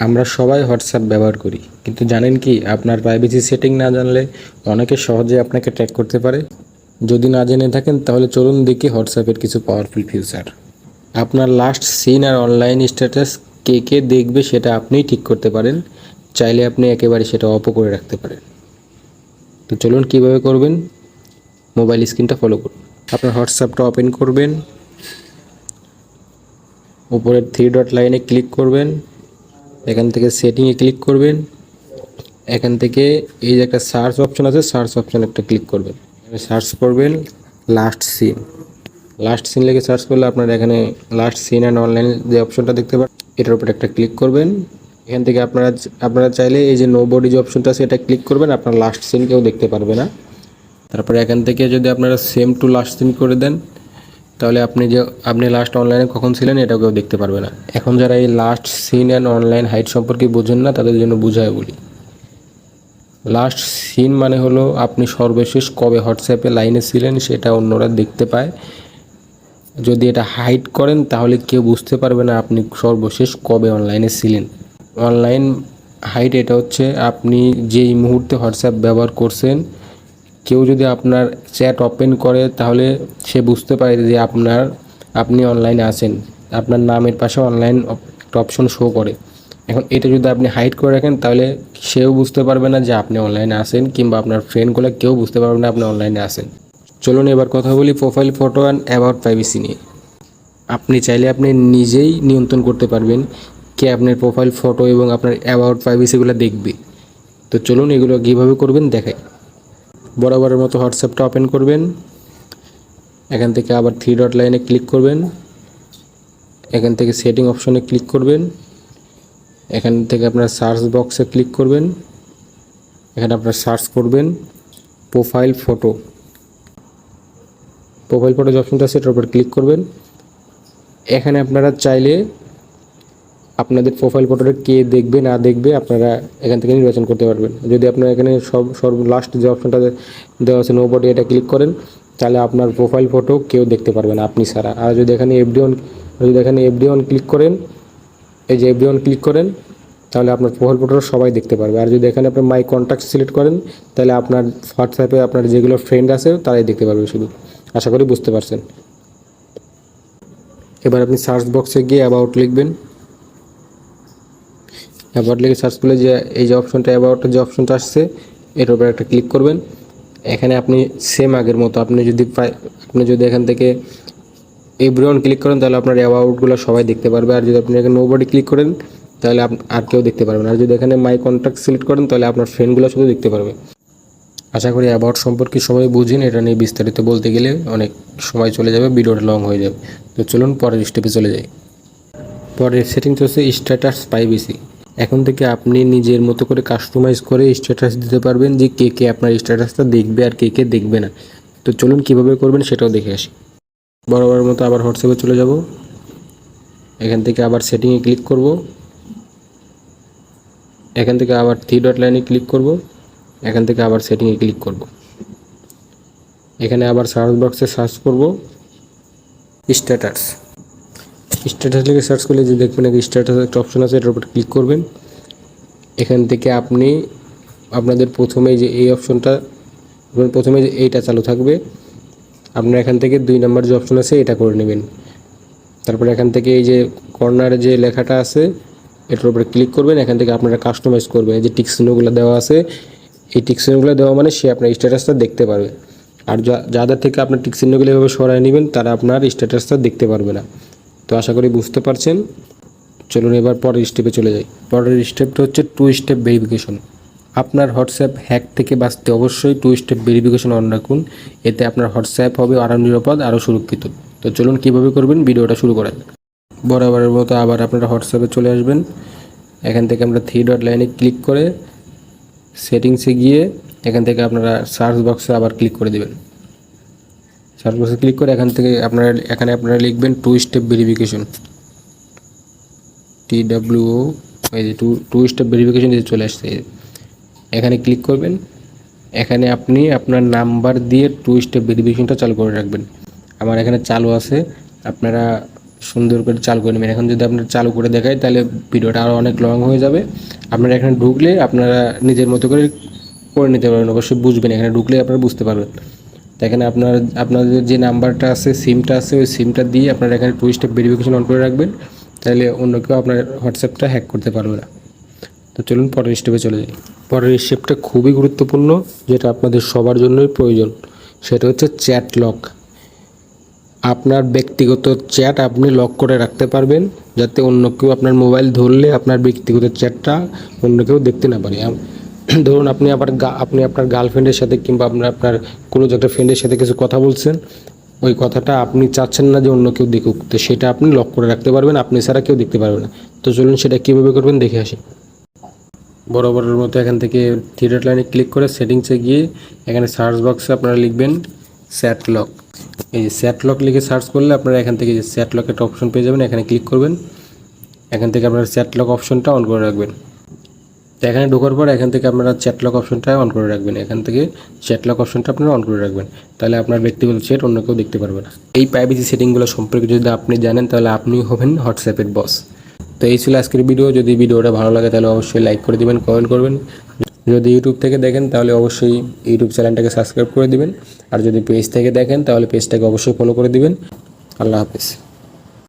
আমরা সবাই হোয়াটসঅ্যাপ ব্যবহার করি। কিন্তু জানেন কি, আপনার প্রাইভেসি সেটিং না জানলে অনেকে সহজে আপনাকে ট্র্যাক করতে পারে। যদি না জেনে থাকেন, তাহলে চলুন দেখি হোয়াটসঅ্যাপের কিছু পাওয়ারফুল ফিউচার আপনার লাস্ট সিন আর অনলাইন স্ট্যাটাস কে কে দেখবে সেটা আপনিই ঠিক করতে পারেন। চাইলে আপনি একেবারে সেটা অপ করে রাখতে পারেন। তো চলুন কীভাবে করবেন? মোবাইল স্ক্রিনটা ফলো করুন। আপনার হোয়াটসঅ্যাপটা ওপেন করবেন। উপরের থ্রি ডট লাইনে ক্লিক করবেন। এখান থেকে সেটিংয়ে ক্লিক করবেন। এখান থেকে এই যে একটা সার্চ অপশন আছে সার্চ অপশন একটা ক্লিক করবেন। সার্চ করবেন লাস্ট সিন লাস্ট সিন লেগে সার্চ করলে আপনার এখানে লাস্ট সিন অ্যান্ড অনলাইন যে অপশনটা দেখতে পারেন এটার উপর একটা ক্লিক করবেন। এখান থেকে আপনারা আপনারা চাইলে এই যে নো বডি যে অপশনটা আছে, এটা ক্লিক করবেন, আপনার লাস্ট সিন কেউ দেখতে পারবে না। তারপরে এখান থেকে যদি আপনারা সেম টু লাস্ট সিন করে দেন তাহলে আপনি যে, আপনি লাস্ট অনলাইনে কখন ছিলেন এটাও কেউ দেখতে পারবে না। এখন যারা এই last seen and online hide সম্পর্কে বোঝেন না, তাদের জন্য বুঝায় বলি। লাস্ট সিন মানে হলো আপনি সর্বশেষ কবে হোয়াটসঅ্যাপে লাইনে ছিলেন সেটা অন্যরা দেখতে পায়। যদি এটা হাইড করেন, তাহলে কেউ বুঝতে পারবে না আপনি সর্বশেষ কবে অনলাইনে ছিলেন। অনলাইন হাইট এটা হচ্ছে আপনি যেই মুহূর্তে হোয়াটসঅ্যাপ ব্যবহার করছেন কেউ যদি আপনার চ্যাট ওপেন করে, তাহলে সে বুঝতে পারে যে আপনার, আপনি অনলাইনে আছেন। আপনার নামের পাশে অনলাইন অপশন শো করে। এখন এটা যদি আপনি হাইড করে রাখেন, তাহলে সেও বুঝতে পারবে না যে আপনি অনলাইনে আসেন কিংবা আপনার ফ্রেন্ডগুলো কেউ বুঝতে পারবে না আপনি অনলাইনে আসেন চলুন এবার কথা বলি profile photo and about privacy নিয়ে। আপনি চাইলে আপনি নিজেই নিয়ন্ত্রণ করতে পারবেন কে আপনার প্রোফাইল ফটো এবং আপনার অ্যাবাউট প্রাইভেসিগুলো দেখবে। তো চলুন এগুলো কীভাবে করবেন, দেখাই। বরাবরের মতো হোয়াটসঅ্যাপটা ওপেন করবেন। এখান থেকে আবার থ্রি ডট লাইনে ক্লিক করবেন। এখান থেকে সেটিং অপশনে ক্লিক করবেন। এখান থেকে আপনার সার্চ বক্সে ক্লিক করবেন। এখানে আপনার সার্চ করবেন প্রোফাইল ফটো প্রোফাইল ফটো যে অপশনটা এটার উপর ক্লিক করবেন। এখানে আপনারা চাইলে আপনাদের প্রোফাইল ফটোটা কে দেখবে, না দেখবে, আপনারা এখান থেকে নির্বাচন করতে পারবেন। যদি আপনারা এখানে সব, সর্ব লাস্ট যে অপশনটা দেওয়া আছে নো বডি এটা ক্লিক করেন, তাহলে আপনার প্রোফাইল ফটো কেউ দেখতে পারবে না, আপনি ছাড়া। আর যদি এখানে এফডি অন যদি এখানে এফডি অন ক্লিক করেন, এই যে এফডি অন ক্লিক করেন, তাহলে আপনার প্রোফাইল ফটোটা সবাই দেখতে পারবে। আর যদি এখানে আপনি মাই কন্ট্যাক্ট সিলেক্ট করেন, তাহলে আপনার হোয়াটসঅ্যাপে আপনার যেগুলো ফ্রেন্ড আছে, তারাই দেখতে পারবে শুধু। আশা করি বুঝতে পারছেন। এবার আপনি সার্চ বক্সে গিয়ে অ্যাবাউট লিখবেন। অ্যাবাউট লিখে সার্চ করলে যে এই যে অপশনটা অ্যাবাউটের যে অপশনটা আসছে এটার উপর একটা ক্লিক করবেন। এখানে আপনি সেম আগের মতো, আপনি যদি আপনি যদি এখান থেকে এভরিওয়ান ক্লিক করেন, তাহলে আপনার অ্যাবাউটগুলো সবাই দেখতে পারবে। আর যদি আপনি এখানে নোবডি ক্লিক করেন, তাহলে আর কেউ দেখতে পারবেন আর যদি এখানে মাই কন্ট্যাক্ট সিলেক্ট করেন, তাহলে আপনার ফ্রেন্ডগুলো শুধু দেখতে পারবে। আশা করি অ্যাবাউট সম্পর্কে সবাই বুঝেন, এটা নিয়ে বিস্তারিত বলতে গেলে অনেক সময় চলে যাবে, ভিডিওটা লং হয়ে যাবে। তো চলুন পরের স্টেপে চলে যাই। পরের সেটিংস হচ্ছে স্ট্যাটাস প্রাইভেসি এখন থেকে আপনি নিজের মতো করে কাস্টমাইজ করে স্ট্যাটাস দিতে পারবেন যে কে কে আপনার স্ট্যাটাসটা দেখবে আর কে কে দেখবে না। তো চলুন কীভাবে করবেন সেটাও দেখে আসি। বরাবর মতো আবার হোয়াটসঅ্যাপে চলে যাব। এখান থেকে আবার সেটিংয়ে ক্লিক করব। এখান থেকে আবার থ্রি ডট লাইনে ক্লিক করব। এখান থেকে আবার সেটিংয়ে ক্লিক করব। এখানে আবার সার্চ বক্সে সার্চ করব। স্ট্যাটাস স্ট্যাটাস লিখে সার্চ করলে যে দেখবেন একটা স্ট্যাটাস একটা অপশন আছে, এটার উপর ক্লিক করবেন। এখান থেকে আপনি আপনাদের প্রথমে যে এই অপশনটা প্রথমে যে এইটা চালু থাকবে, আপনার এখান থেকে দুই নাম্বার যে অপশন আছে, এটা করে নেবেন। তারপরে এখান থেকে এই যে কর্নারে যে লেখাটা আছে, এটার উপরে ক্লিক করবেন। এখান থেকে আপনারা কাস্টমাইজ করবেন। এই যে টিক চিহ্নগুলো দেওয়া আছে, এই টিক চিহ্নগুলো দেওয়া মানে সে আপনার স্ট্যাটাসটা দেখতে পারবে। আর যাদের থেকে আপনার টিক চিহ্নগুলো এভাবে সরায় নেবেন, তারা আপনার স্ট্যাটাসটা দেখতে পারবে না। তো আশা করি বুঝতে পারছেন। চলুন এবার পরের স্টেপে চলে যাই। পরের স্টেপটা হচ্ছে টু স্টেপ ভেরিফিকেশন আপনার হোয়াটসঅ্যাপ হ্যাক থেকে বাঁচতে অবশ্যই টু স্টেপ ভেরিফিকেশন অন রাখুন। এতে আপনার হোয়াটসঅ্যাপ হবে আরও নিরাপদ, আরও সুরক্ষিত। তো চলুন কীভাবে করবেন, ভিডিওটা শুরু করেন বরাবরের মতো আবার আপনারা হোয়াটসঅ্যাপে চলে আসবেন। এখান থেকে আমরা থ্রি ডট লাইনে ক্লিক করে সেটিংসে গিয়ে এখান থেকে আপনারা সার্চ বক্সে আবার ক্লিক করে দেবেন। সার্চ বক্সে ক্লিক করে এখান থেকে আপনারা, এখানে আপনারা লিখবেন two step verification T W এই যে টু টু স্টেপ ভেরিফিকেশন যে চলে আসছে। এখানে ক্লিক করবেন। এখানে আপনি আপনার নাম্বার দিয়ে টু স্টেপ ভেরিফিকেশনটা চালু করে রাখবেন। আমার এখানে চালু আছে। আপনারা সুন্দর করে চালু করে নেবেন। এখন যদি আপনার চালু করে দেখায় তাহলে ভিডিওটা আরও অনেক লং হয়ে যাবে। আপনারা এখানে ঢুকলে আপনারা নিজের মতো করে করে নিতে পারবেন। অবশ্যই বুঝবেন। এখানে ঢুকলে আপনারা বুঝতে পারবেন। তো এখানে আপনার, আপনাদের যে নাম্বারটা আছে, সিমটা আছে, ওই সিমটা দিয়ে আপনারা এখানে টু স্টেপ ভেরিফিকেশন অন করে রাখবেন। তাহলে অন্য কেউ আপনার হোয়াটসঅ্যাপটা হ্যাক করতে পারবে না। তো চলুন পরের স্টেপে চলে যাই। পরের স্টেপটা খুবই গুরুত্বপূর্ণ, যেটা আপনাদের সবার জন্যই প্রয়োজন। সেটা হচ্ছে চ্যাট লক আপনার ব্যক্তিগত চ্যাট আপনি লক করে রাখতে পারবেন, যাতে অন্য কেউ আপনার মোবাইল ধরলে আপনার ব্যক্তিগত চ্যাটটা অন্য কেউ দেখতে না পারে। ধরুন আপনি আবার আপনি আপনার গার্লফ্রেন্ডের সাথে কিংবা আপনার আপনার কোনো একটা ফ্রেন্ডের সাথে কিছু কথা বলছেন, ওই কথাটা আপনি চাচ্ছেন না যে অন্য কেউ দেখুক। তো সেটা আপনি লক করে রাখতে পারবেন, আপনি ছাড়া কেউ দেখতে পারবে না। তো চলুন সেটা কীভাবে করবেন দেখে আসি। বরাবরের মতো এখান থেকে থ্রিডট লাইনে ক্লিক করে সেটিংসে গিয়ে এখানে সার্চ বক্সে আপনারা লিখবেন স্যাট লক এই যে স্যাট লক লিখে সার্চ করলে আপনারা এখান থেকে যে স্যাট লক একটা অপশন পেয়ে যাবেন, এখানে ক্লিক করবেন। এখান থেকে আপনারা স্যাট লক অপশনটা অন করে রাখবেন। তো এখানে ঢোকার পর এখান থেকে আপনারা চ্যাটলক অপশনটা অন করে রাখবেন। এখান থেকে চ্যাটলক অপশনটা আপনারা অন করে রাখবেন। তাহলে আপনার ব্যক্তিগত চ্যাট অন্য কেউ দেখতে পারবে না। এই প্রাইভেসি সেটিংগুলো সম্পর্কে যদি আপনি জানেন, তাহলে আপনি হবেন হোয়াটসঅ্যাপের বস তো এই ছিল আজকের ভিডিও যদি ভিডিওটা ভালো লাগে, তাহলে অবশ্যই লাইক করে দিবেন কমেন্ট করবেন। যদি ইউটিউব থেকে দেখেন, তাহলে অবশ্যই ইউটিউব চ্যানেলটাকে সাবস্ক্রাইব করে দিবেন। আর যদি পেজ থেকে দেখেন, তাহলে পেজটাকে অবশ্যই ফলো করে দিবেন। আল্লাহ হাফেজ।